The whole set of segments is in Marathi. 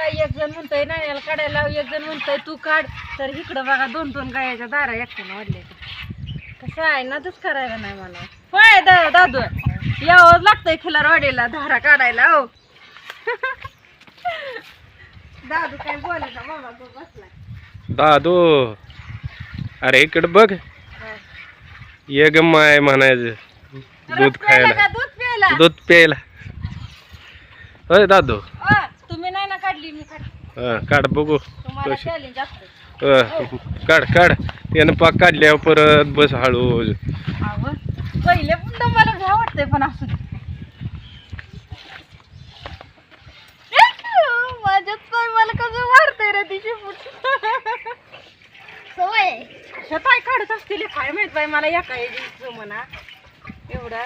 काढायला एक जण म्हणतोय नाण्याला काढायला एक जण म्हणतोय तू काढ. तर इकडं बघा दोन दोन गायाच्या दारा एकट्यानं वाढले कसं आहे ना तूच करायला नाही मला. होय दा दादू यावं लागतंय खिलारवाडीला धारा काढायला हो. दादू काय बोलायचा बाबा तो बसलाय. दादू अरे इकडे बघ. ये ग माय म्हणायचं दूध रस प्यायला. खायला दूध प्यायला? दूध प्यायला. होय दादू तुम्ही नाही ना काढली मी काढली हा काढ बघू कशी काढ काढ त्यानं पाक काढल्यावर परत बस हळू पहिले पण मला वाटतंय पण असू पाय मला कसं मारतंय रे तिची सवय. काय काढत असतील काय माहीत बाई मला एका यायचं म्हणा. एवढा.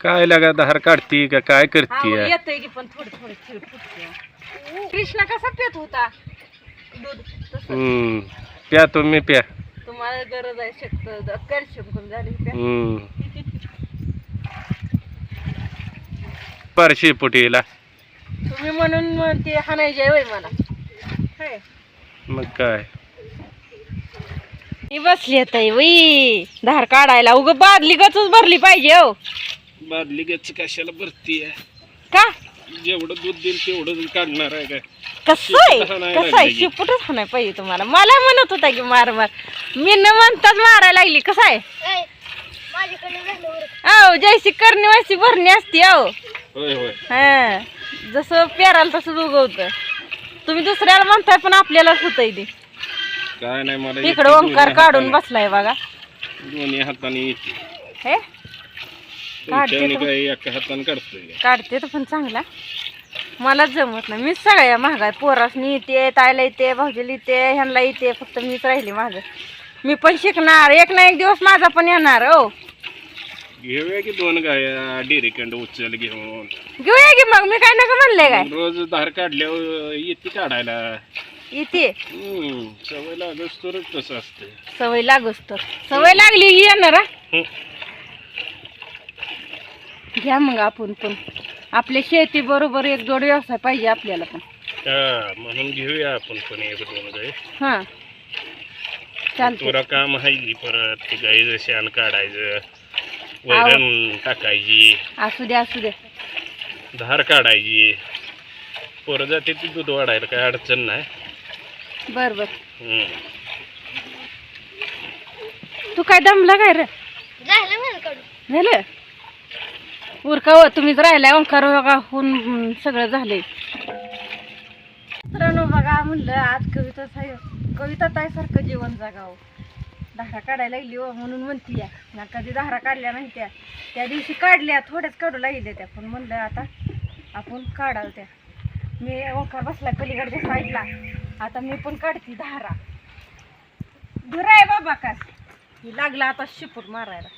काय लागा धार काढती का काय करती येतंय की पण थोडं थोडं खेळ फुटते कृष्णा कसा पेत होता? दूध तसं. हम्म प्या तुम्ही प्या. तुम्हाला गरज आहे शकत कॅल्शियम कमी झाली प्या. हम्म. परशी पुटीला तुम्ही म्हणून मग ते हाणायचे होय मला होय. मग काय? मी बसली आता वई. धार काढायला. उग बादली गचच भरली पाहिजे हो. बादली गच्च कशाला भरती का? जेवढं दूध देईल तेवढं काढणार आहे काय? कसं आहे? शिपूट हाणायला कसं आहे? लागली. शिपूटच हाणाय पाहिजे तुम्हाला. मला म्हणत होता की मार मार. मी न म्हणताच मारायला लागली. कसं आहे? हो जैसी करणी वैसी भरणी असती हो होय होय. हा. जसं पेराला तसंच उगवतं. तुम्ही दुसऱ्याला म्हणताय पण आपल्यालाच होतंय ते. काय नाही मला येते दोन्ही ओंकार काढून हाताने. बसलाय बघा. दोन्ही हाताने येते. हे? काढते तर- काय एका हाताने काढतोय काढते तर पण चांगला. मलाच जमत नाही. मीच सगळ्या महागात पोरासनी येते तायला येते भाऊजीला येते ह्यांना येते फक्त मीच राहिली माझं. मी पण शिकणार. एक ना एक दिवस माझा पण येणार हो. घेऊया की दोन गाया डेरीकंड उचल घेऊन? घेऊया की मग? मी काय नका म्हणले काय? रोज धार काढल्यावर येते काढायला. येते. हम्म सवय तरच तसं असते. सवय तर. सवय लागली की येणार हा. घ्या मग आपण पण. आपल्या शेती बरोबर एक जोड व्यवसाय पाहिजे आपल्याला पण. हा म्हणून घेऊया आपण पण एक दोन हा. चालतं तुला काम आहे की परत ते गाईचं शेण काढायचं वैरण टाकायची असू दे असू दे. धार काढायची. पोरं जाते ती दूध वाढायला काय अडचण नाही. बर बर. हम्म. तू काय दमला काय रे? झालं उरका उरकाव हो, तुम्हीच राहिलाय ओंकार होऊन सगळं झालंय. मित्रांनो बघा म्हणलं आज कविता साहेब कविता ताईसारखं जीवन जगावं. धारा काढायला लागली हो म्हणून म्हणती या ना कधी धारा काढल्या नाही त्या. त्या दिवशी काढल्या थोड्याच काढू लागल्या त्या. पण म्हणलं आता आपण काढाल त्या. मी ओंकार बसला पलीकडच्या साईडला आता मी पण काढते धारा. धुराय आहे बाबा का? लागला आता शिपूर मारायला.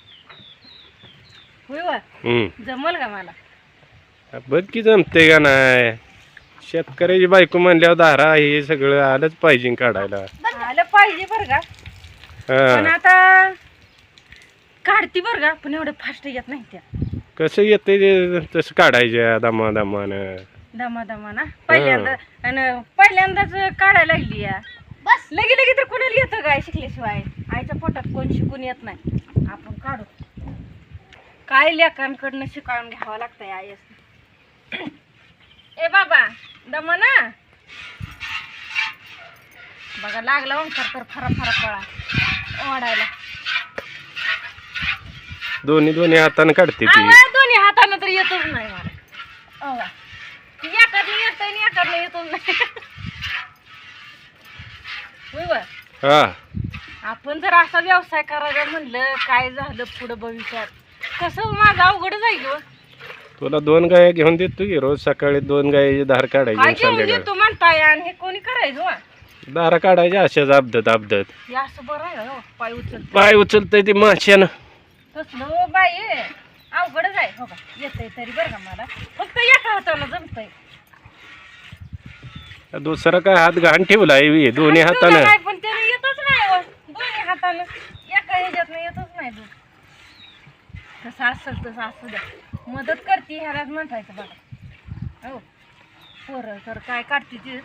होय. जमल का मला? बघ की जमते का नाही. शेतकऱ्याची बायको म्हणल्यावर धारा हे सगळं आलंच पाहिजे काढायला. आलं पाहिजे बरं का. पण आता काढती बरं का पण एवढं फास्ट येत नाही त्या. कसं येते ते तसं काढायच्या दमा दमानं दमा दमा ना पहिल्यांदा आणि पहिल्यांदाच काढायला लागली या. बस. लगे लगे तर कोणाला येतं काय शिकल्याशिवाय? आईच्या पोटात कोण शिकून येत नाही. आपण काढू. काय लेखांकडनं शिकावून घ्यावं लागतंय आई? ए बाबा दमा ना? बघा लागला ओंकार तर फरा फरा पळा. ओढायला दोन्ही दोन्ही हातानं काढते ती. आवाज दोन्ही हातानं तर येतच नाही मला. एकातनं येतंय आणि एकातनं येतच नाही. होय बा. हा. आपण जर असा व्यवसाय करायचा म्हणलं काय झालं पुढं भविष्यात? कसं माझं अवघड जाईल. तुला दोन गाया घेऊन देतो की रोज सकाळी दोन गायाची धार काय काढायची घेऊन संध्याकाळी? देतो म्हणताय आणि हे कोणी करायचं वा? धारा काढायच्या अशाच अपदत अपदत हे असं बरं आहे हो पाय उचल पाय उचलतय ती माश्यानं तसलं बाई अवघडच आहे. हो का? येतंय तरी बरं का मला? फक्त एका हाताला जमतंय. दुसरा काय हात घाण ठेवलाय बी, दोन्ही आणि तुला हातानं? काय पण त्याला येतच नाही हो. दोन्ही कसं असेल तसं असू द्या. मदत करते ह्यालाच म्हणायचं बघा हो. पोरं तर काय काढते ती?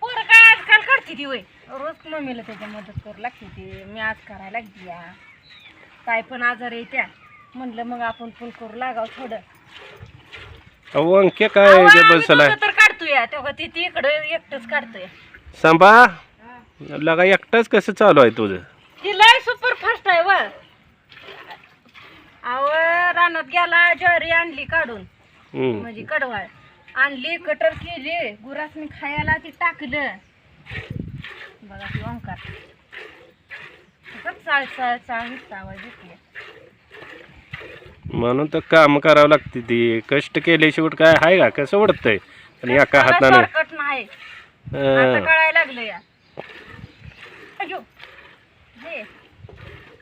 पोरं काय आजकाल काढते ती वय रोज मम्मीला त्याच्या मदत करू लागते ती. मी आज करायला लागली या. काय पण आजार त्या. म्हणलं मग आपण फुल करू लागाव थोडं. अंक्या काय आम्ही बसलाय? दोघं तर काढतोय तेव्हा ती ती इकडं एकटंच काढतोय. सांभा लगा एकटाच कसं चालू आहे तुझं? ती लय सुपर फास्ट आहे व अहो रानात गेला ज्वारी आणली काढून. हम्म. म्हणजे कडवाळ. आणली कटर केली गुरासनी खायला ती टाकलं. बघा ती ओंकार. असंच चाळ चाळ चाळ नुसता आवाज येते म्हणून तर काम करावं लागते ती. कष्ट केल्याशिवाय काय आहे का? कसं ओढतंय? आणि एका मला हाताने. नाही. आता कळायला लागलं या. अयो हे.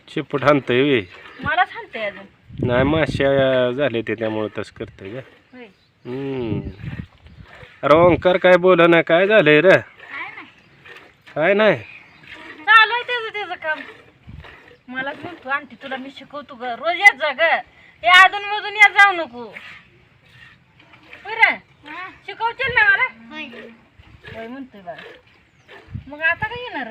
चिपट हाणतंय वे मला सांगते अजून. नाही माश्या झाले ते त्यामुळे तसं करतंय का. अरे ओंकार काय बोल ना काय झालंय रे? काय नाही. चालू आहे त्याचं त्याचं काम. मलाच म्हणतो आंटी तुला मी शिकवतो ग. रोज येत जा ग. हे अधून मधून येत जाऊ नको. बरं शिकवशील ना मला? होय. म्हणतोय बघा मग आता काय येणार?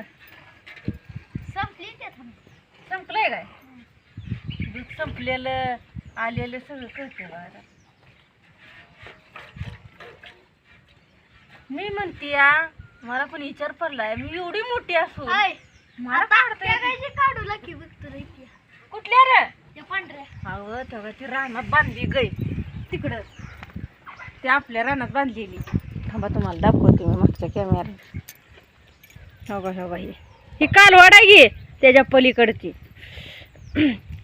संपलंय काय? दूध संपलेलं आलेलं सगळं कळतंय बघा मी म्हणते या मला पण विचार पडलाय. मी एवढी मोठी असू मला काढता येत नाही. कुठल्या रे? अहो तेव्हा ती रानात बांधली गई तिकडं. ती आपल्या रानात बांधलेली. थांबा तुम्हाला दाखवते मी मागच्या कॅमेरा हो का हो का ही. कालवाड आहे की त्याच्या पलीकडची.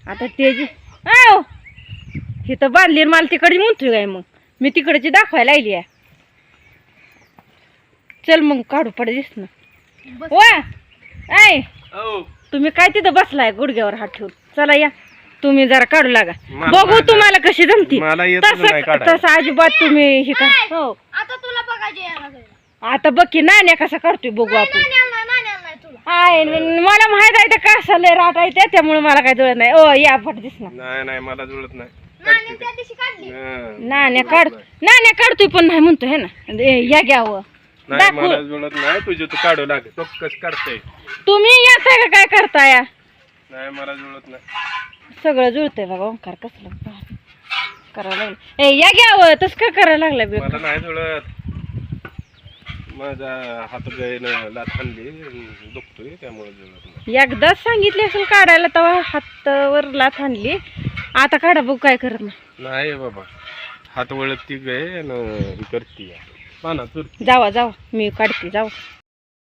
आता त्याची आव! ही तर बांधली मला तिकडची म्हणतोय काय मग. मी तिकडची दाखवायला लागली आहे. चल मग काढू पड दिस ना वा! ऐ तुम्ही काय तिथं बसलाय? गुडघ्यावर हात ठेवून. चला या. तुम्ही जरा काढू लागा. बघू तुम्हाला कशी जमती. तसं अजिबात तुम्ही हे कर. हो. आता तुला बघायचे. आता बघ की नाण्या कसा काढतोय बघू आपण. आहे मला माहीत आहे ते कसं लय राट आहे ते त्यामुळे मला काय जुळत नाही. ओ या फट दिसणार नाही नाही मला जुळत नाही. त्या. हं. नाण्या काढ नाण्या काढतोय पण नाही म्हणतो हे ना. ए, या घ्यावं नाही दाखव. मला जुळत नाही तुझे तू काढू तो कस तुम्ही येताय का काय करताय? नाही मला जुळत नाही. सगळं जुळतंय बघा ओंकार कसलं. करायला लागलं. ए या घ्यावं तस काय करायला लागलं बे? मला नाही जुळत. माझा हात लाथ हाणली दुखतोय त्यामुळे एकदाच सांगितले असेल काढायला तेव्हा हातावर लाथ आणली. आता काढा बघू काय करत नाही. नाही बाबा हात वळत ती गाय करते. पाना जावा जावा मी काढते जावा.